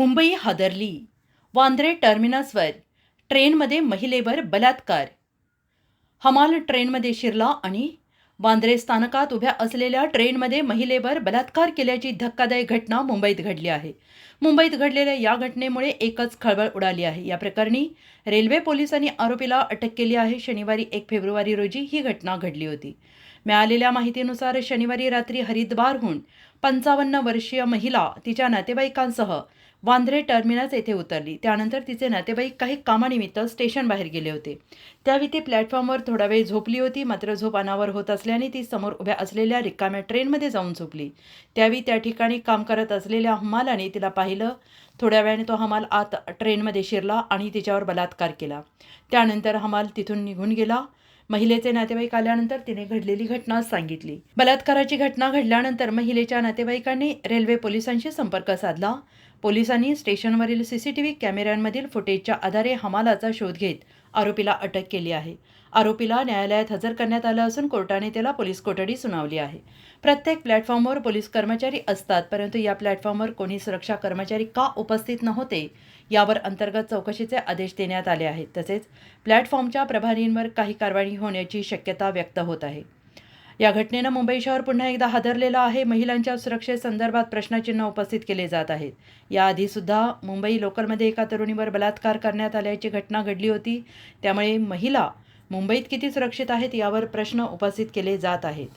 मुंबई हादरली. वांद्रे टर्मिनसवर. ट्रेनमध्ये महिलेवर बलात्कार. हमाल ट्रेनमध्ये शिरला आणि वांद्रे स्थानकात उभ्या असलेल्या ट्रेनमध्ये महिलेवर बलात्कार केल्याची धक्कादायक घटना मुंबईत घडली आहे. मुंबईत घडलेल्या या घटनेमुळे एकच खळबळ उडाली आहे. या प्रकरणी रेल्वे पोलिसांनी आरोपीला अटक केली आहे. शनिवारी एक फेब्रुवारी रोजी ही घटना घडली होती. मिळालेल्या माहितीनुसार शनिवारी रात्री हरिद्वारहून पंचावन्न वर्षीय महिला तिच्या नातेवाईकांसह वांद्रे टर्मिनस येथे उतरली. त्यानंतर तिचे नातेवाईक काही कामानिमित्त स्टेशन बाहेर गेले होते. त्यावेळी ती प्लॅटफॉर्मवर थोडा वेळ झोपली होती. मात्र झोप अनावर होत असल्याने ती समोर उभ्या असलेल्या रिकाम्या ट्रेनमध्ये जाऊन झोपली. त्यावेळी त्या ठिकाणी काम करत असलेल्या हमालाने तिला पाहिलं. थोड्या वेळाने तो हमाल आत ट्रेनमध्ये शिरला आणि तिच्यावर बलात्कार केला. त्यानंतर हमाल तिथून निघून गेला. महिलेचे नातेवाईक आल्यानंतर तिने घडलेली घटना सांगितली. बलात्काराची घटना घडल्यानंतर महिलेच्या नातेवाईकांनी रेल्वे पोलिसांशी संपर्क साधला. पोलिसांनी स्टेशनवरील सीसीटीव्ही कॅमेऱ्यांमधील फुटेजच्या आधारे हमालाचा शोध घेत आरोपीला अटक केली आहे. आरोपीला न्यायालयात हजर करण्यात आलं असून कोर्टाने त्याला पोलीस कोठडी सुनावली आहे. प्रत्येक प्लॅटफॉर्मवर पोलीस कर्मचारी असतात परंतु या प्लॅटफॉर्मवर कोणी सुरक्षा कर्मचारी का उपस्थित नव्हते यावर अंतर्गत चौकशीचे आदेश देण्यात आले आहेत. तसेच प्लॅटफॉर्मच्या प्रभारींवर काही कारवाई होण्याची शक्यता व्यक्त होत आहे. या घटनेनं मुंबई शहर पुन्हा एकदा हादरलेलं आहे. महिलांच्या सुरक्षेसंदर्भात प्रश्नचिन्ह उपस्थित केले जात आहेत. याआधीसुद्धा मुंबई लोकलमध्ये एका तरुणीवर बलात्कार करण्यात आल्याची घटना घडली होती. त्यामुळे महिला मुंबईत किती सुरक्षित आहेत यावर प्रश्न उपस्थित केले जात आहेत.